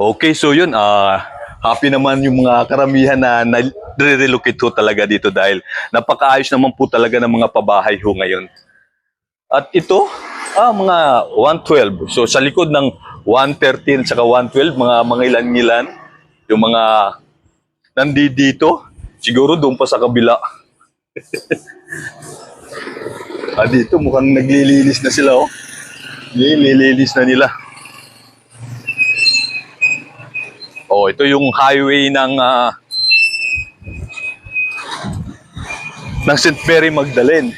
Okay, so yun, ah happy naman yung mga karamihan na nare-relocate ho talaga dito dahil napakaayos naman po talaga ng mga pabahay ho ngayon. At ito, ah, mga 112. So sa likod ng 113 saka 112, mga mga ilan-ilan, yung mga nandito, siguro doon pa sa kabila. ah, dito mukhang naglilinis na sila, oh. Nililinis na nila. Oh, ito yung highway ng ah, ng St. Mary Magdalene.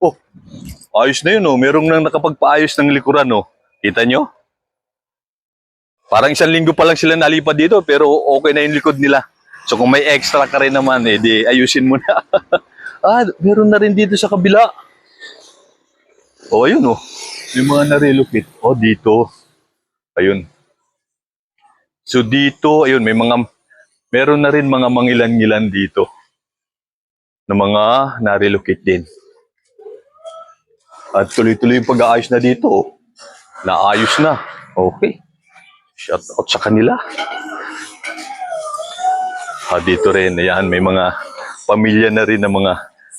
Oh, ayos na yun oh. Merong nang nakapagpaayos ng likuran oh. Kita nyo? Parang isang linggo pa lang sila nalipad dito pero okay na yung likod nila. So kung may extra ka rin naman eh, di ayusin mo na. ah, meron na rin dito sa kabila. Oh, ayun oh. Yung mga na-relocate. Oh, dito. Ayun. So dito, ayun, may mga, meron na rin mga mangilan-ngilan dito na mga na-relocate din. At tuloy-tuloy yung pag-aayos na dito. oh. Naayos na. Okay. Shout out sa kanila. Ah, dito rin, ayan, may mga pamilya na rin na mga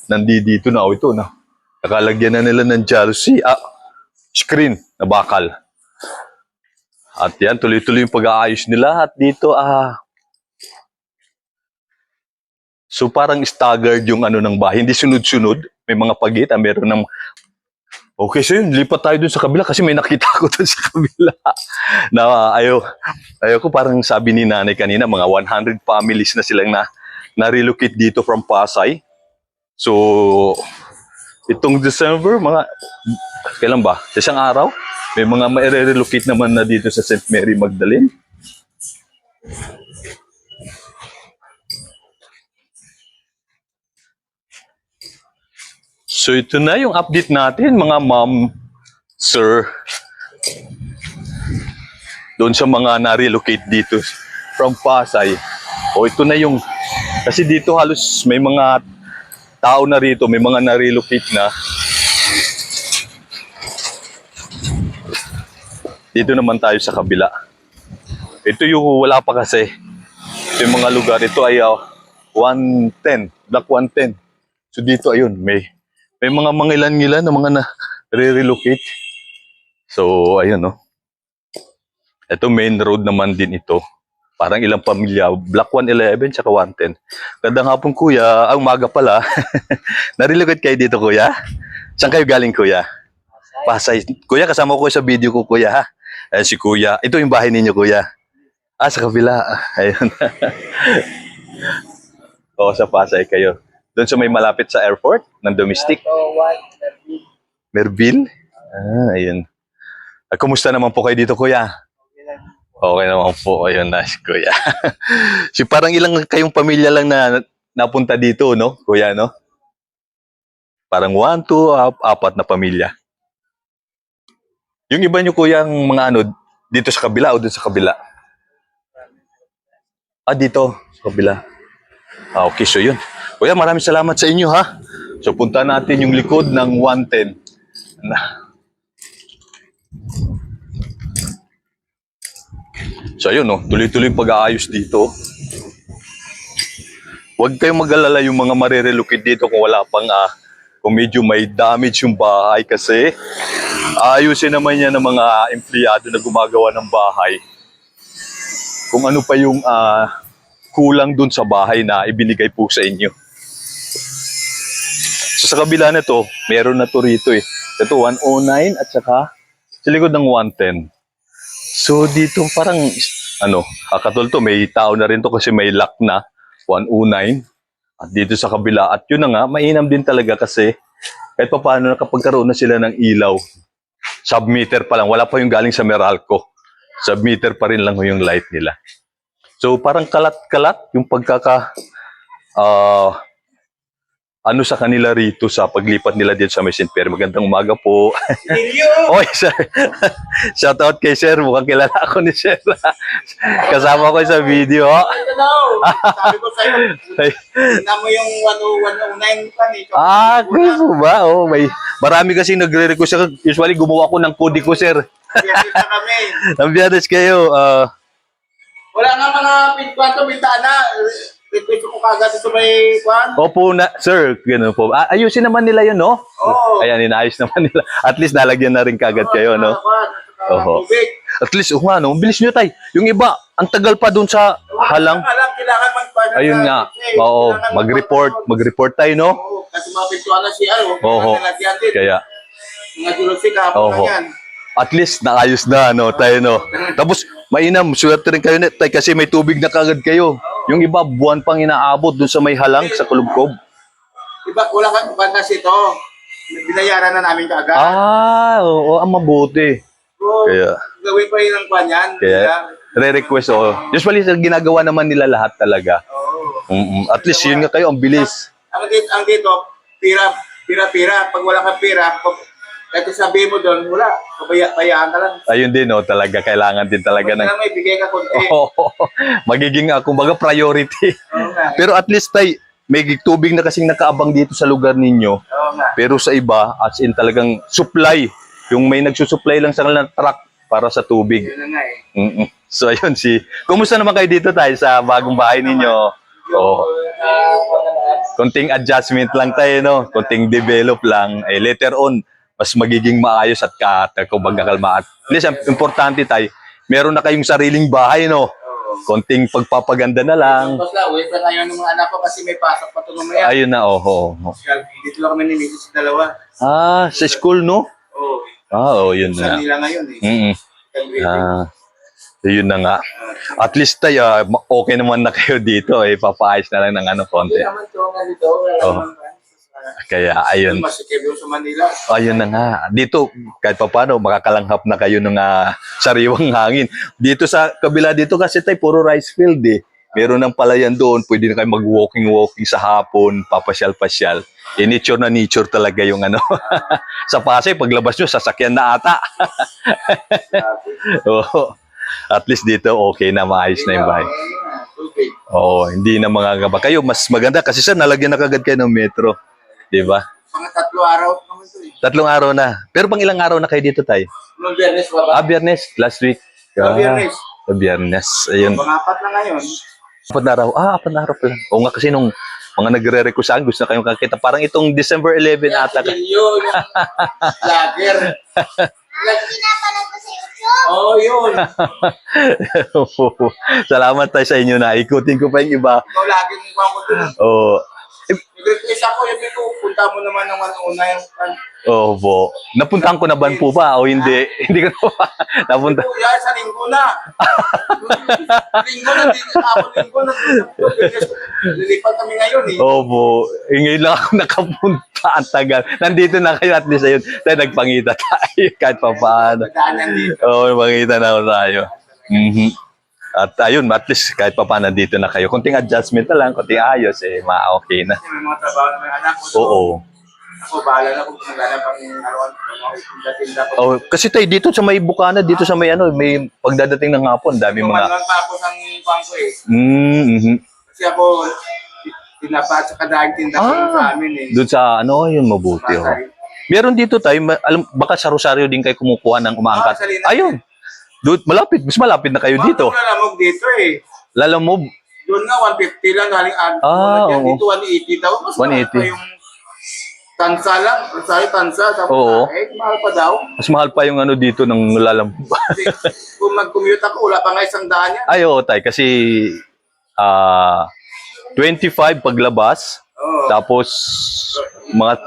nandito na. Oh, ito na. Nakalagyan na nila ng jealousy. Ah, screen na bakal. At yan, tuloy-tuloy yung pag-aayos nila. At dito, ah... so parang staggered yung ano ng bahay. Hindi sunod-sunod. May mga pagit. Ah, meron ng... Okay, so yun, lipat tayo dun sa kabila kasi may nakita ko dun sa kabila. na ayaw, ayaw ko parang sabi ni nanay kanina, mga 100 families na silang na, na-relocate dito from Pasay. So, itong December, mga, kailan ba? Sa isang araw? May mga ma-relocate naman na dito sa St. Mary Magdalene. So ito na yung update natin mga ma'am, sir. Doon sa mga na-relocate dito from Pasay. O ito na yung, kasi dito halos may mga tao na rito, may mga na-relocate na. Dito naman tayo sa kabila. Ito yung wala pa kasi. Ito yung mga lugar. Ito ay ah, 110. Block 110. So dito ayun, may may mga mangilan-ngilan na mga na re-relocate. So ayun no. Ito main road naman din ito. Parang ilang pamilya. Block 111 tsaka 110. Gandang hapon kuya. Ang maga pala. Na-relocate kayo dito kuya? Saan kayo galing kuya? Pasay. Kuya, kasama ko sa video ko kuya ha. Ayan si kuya. Ito yung bahay ninyo kuya. Ah, sa kabila. Ah, Ayun. Oo, sa Pasay kayo. Doon sa may malapit sa airport ng domestic. Merville? Ah, ayun. Ah, kumusta naman po kayo dito, kuya? Okay naman po. Ayun, nice, kuya. si parang ilang kayong pamilya lang na napunta dito, no? Kuya, no? Parang one, two, ap- apat na pamilya. Yung iba nyo, kuya, ang mga ano, dito sa kabila o dun sa kabila? Ah, dito, sa kabila. Ah, okay, so yun. Kuya, maraming salamat sa inyo, ha? So, punta natin yung likod ng 110. Na. So, ayun, no? Tuloy-tuloy yung pag-aayos dito. Huwag kayong mag-alala yung mga marirelocate dito kung wala pang, ah, kung medyo may damage yung bahay kasi ayusin naman yan ng mga empleyado na gumagawa ng bahay. Kung ano pa yung ah, kulang dun sa bahay na ibinigay po sa inyo. So sa kabila na to, meron na to rito eh. Ito 109 at saka sa likod ng 110. So dito parang ano, kakatol to, may tao na rin to kasi may lock na 109. At dito sa kabila, at yun na nga, mainam din talaga kasi kahit pa paano nakapagkaroon na sila ng ilaw. Submeter pa lang, wala pa yung galing sa Meralco. Submeter pa rin lang yung light nila. So parang kalat-kalat yung pagkaka ah, ano sa kanila rito sa paglipat nila dito sa St. Pierre. Magandang umaga po. Oy, sir. Shout out kay sir. Mukhang kilala ako ni sir. Kasama ko sa video. Sabi ko sa'yo, Ay, tingnan mo yung 109 pa nito. ah, kuya po ba? Oh, may Marami kasi nagre-request. Usually, gumawa ko ng kodi ko, sir. Biyernes na kami. Ang biyanes kayo. ah, Wala nga mga pinto bintana. Request ko kagad ito may kwan. opo na, sir. Ganun po. Ah, ayusin naman nila yun, no? Oo. Ayan, inaayos naman nila. At least nalagyan na rin kagad kayo, no? Oho. Tubig. At least, oh, nga, no? Ang bilis nyo, tay. Yung iba, ang tagal pa dun sa halang. Alam, kailangan magpaano. Ayun nga. Oo, mag-report. Mag-report tayo, no? Oo, kasi mga pintuan na siya. Oh, Oo. Mga nalagyan din. Kaya, Mga julusik hapon Oo. na yan. at least naayos na, no? Tayo, no? Tapos, mainam, swerte rin kayo, tay, kasi may tubig na kagad kayo. Yung iba, buwan pang inaabot dun sa may halang, sa kulubkob. Diba, wala ka ba kasi ito? Binayaran na namin kaagad. Ah, oo, ang mabuti. So, Kaya, gawin pa yun ang kwan yan. kaya, re-request, oh. Usually, ginagawa naman nila lahat talaga. Oo. Mm-mm. At least, yun nga kayo, ang bilis. Ang dito, ang dito, pira, pira, pira. Pag wala kang pira, pag, kahit sabihin mo doon, wala. Pabaya, bayaan ka lang. Ayun din, oh, talaga, kailangan din talaga Pag ng... may bigay ka konti. Oo, magiging, uh, kumbaga, priority. Oo nga. Pero at least, tay, may tubig na kasing nakaabang dito sa lugar ninyo. Oo nga. Pero sa iba, as in talagang supply. Yung may nagsusupply lang sa kanilang truck para sa tubig. Yun na nga eh. Mm-mm. So, ayun si... Kumusta naman kayo dito tayo sa bagong bahay ninyo? Wala na. Konting adjustment lang tayo, no? Konting develop lang. Eh, later on, mas magiging maayos at kat, kumbaga kalma. At least, ang importante tayo, meron na kayong sariling bahay, no? Oo. Konting pagpapaganda na lang. Tapos lang, uwi pa tayo ng mga anak ko kasi may pasok pa ito mamaya. Ayun na, oho. Dito lang kami ni Mrs. Dalawa. Ah, sa school, no? Oo. Ah, oh, yun Sa na. nila ngayon eh. Mm Ah. Ah, yun na nga. At least tayo, ma- okay naman na kayo dito. Eh, papaayos na lang ng ano, konti. Hindi naman nga dito. Naman. Kaya, ayun. Masikip yung sa Manila. Ayun na nga. Dito, kahit pa paano, makakalanghap na kayo ng ah, sariwang hangin. Dito sa kabila dito kasi tayo, puro rice field eh. Meron ng palayan doon, pwede na kayo mag-walking-walking sa hapon, papasyal-pasyal. Eh, nature na nature talaga yung ano. sa Pasay, paglabas nyo, sasakyan na ata. Oo. At least dito, okay na, maayos na yung bahay. Oo, hindi na mga gaba. Kayo, mas maganda kasi sir, nalagyan na kagad kayo ng metro. Di ba? Mga tatlo araw naman ito eh. Tatlong araw na. Pero pang ilang araw na kayo dito tayo? Noong biyernes ba ba? Ah, biyernes. Last week. Noong biyernes. Ah, biyernes. Ayun. Pangapat na ngayon. Apat na araw. Ah, apat na araw pa lang. Oo nga kasi nung mga nagre-request sa akin, gusto na kayong kakita. Parang itong December 11 ata. Yan, yun, yung vlogger. Oh, yun. Salamat tayo sa inyo na. Ikutin ko pa yung iba. Ikaw lagi mong kwan ko dun. Oo. Nag-request ako, yung ko, punta mo naman ng una yung kan. Oh, po. Napuntahan ko na ban po ba o hindi? hindi ko na ba? Napunta. Yan, sa linggo na. linggo na, di ako linggo na. Lilipat kami ngayon eh. Opo. Eh, ngayon lang ako nakapunta. Ang tagal. Nandito na kayo at least ayun. Tayo nagpangita tayo kahit pa paano. Oo, makita na tayo. Mhm. At ayun, at least kahit pa paano nandito na kayo. Kunting adjustment na lang, kunting ayos, eh, ma-okay na. Kasi may mga trabaho na may anak ko. So, Oo. Ako, bahala na kung maghanap ang. Mga tinda-tinda ko. Oh, kasi tayo dito sa may bukana, dito sa may ano, may pagdadating ng hapon, dami mga... mga tapos ang pang ko eh. Mm, mhm. Kasi ako, tinapa sa kadahing tinda ko Ah. sa amin eh. Doon sa ano, yun mabuti. Oh. Meron dito tayo, ma- alam, baka sa Rosario din kayo kumukuha ng Ah, umaangkat. sa Linas. Ayun. Doon, malapit, mas malapit na kayo dito. Mga lalamog dito eh. Lalamob. Doon nga, 150 lang galing ad. Ah, oo. Dito, 180 daw. Mas mahal 180. pa yung tansa lang. Sorry, tansa. Tapos Oo. eh, mahal pa daw. Mas mahal pa yung ano dito ng lalamob. Kasi kung mag-commute ako, wala pa nga isang daan yan. Ay, oo, tay, kasi ah 25 paglabas, Oo. tapos mga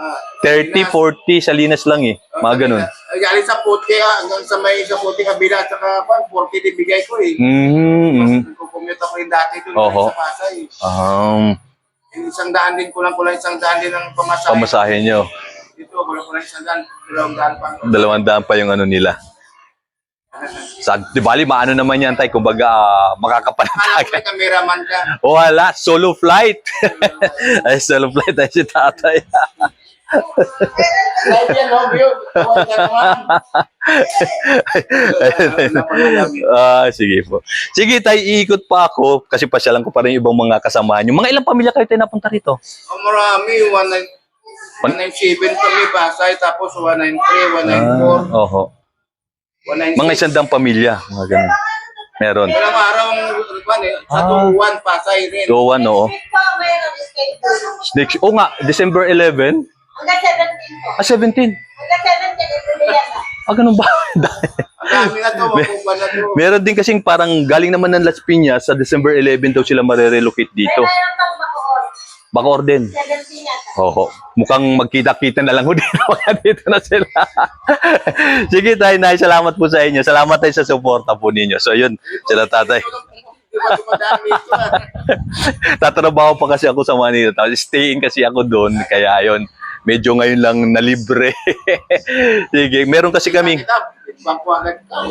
30, 40 sa linas lang eh. Mga ganun. Galing sa puti ah, hanggang sa may sa puti kabila at saka pa, 40 din bigay ko eh. Mm-hmm. Kung commute ako yung dati doon Oho. sa Pasay. Um, Yung isang daan din, kulang-kulang isang daan din ang pamasahe. pamasahe nyo. Dito, kulang-kulang isang daan, dalawang daan pa. Dalawang daan pa yung ano nila. Sa, di bali, maano naman yan, tay, kumbaga, uh, Akala ko makakapanatag. may cameraman ka. Wala, solo flight. Ay, solo flight ay si tatay. Ah, sige po. Sige, tay, iikot pa ako kasi pasyalan ko pa rin yung ibang mga kasamahan nyo. Mga ilang pamilya kayo tayo napunta rito? Oh, marami. One, 197 kami Pasay, tapos 193, Ah, 194, oho. 196. Mga isandang pamilya, mga ganun. Meron. Walang araw ang eh. Sa Ah. 2-1, Pasay rin. So, ano, Next week po, mayroon schedule. next, oh nga, December 11, Hanggang 17 po. ah, 17. Hanggang 17, ito nila na. Ah, ganun ba? Ang dami na to, mapupa na to. Meron din kasing parang galing naman ng Las Piñas sa December 11 daw sila marerelocate May dito. mayroon pang bakoor. Bacoor din. 17 yata. Oo. Mukhang magkita-kita na lang ho dito. Baka dito na sila. Sige tayo, Nay. Salamat po sa inyo. Salamat tayo sa suporta po ninyo. So, yun. Sila tatay. Ah? Tatrabaho pa kasi ako sa Manila. Tapos stay in kasi ako doon. Kaya yun. Medyo ngayon lang nalibre. Sige. Meron kasi kaming... Kita, bangko agad ka.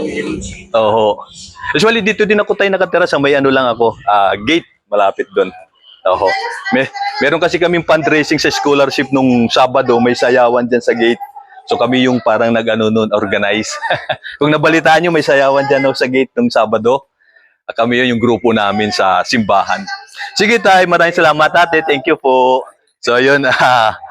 Oo. Usually dito din ako tayo nakatira sa may ano lang ako, ah, gate malapit doon. Oo. May, meron kasi kaming fundraising sa scholarship nung Sabado, may sayawan diyan sa gate. So kami yung parang nag-ano noon, organize. Kung nabalitaan nyo, may sayawan diyan sa gate nung Sabado. Ah, Kami yun yung grupo namin sa simbahan. Sige tayo, maraming salamat ate. Thank you po. So yun, ah,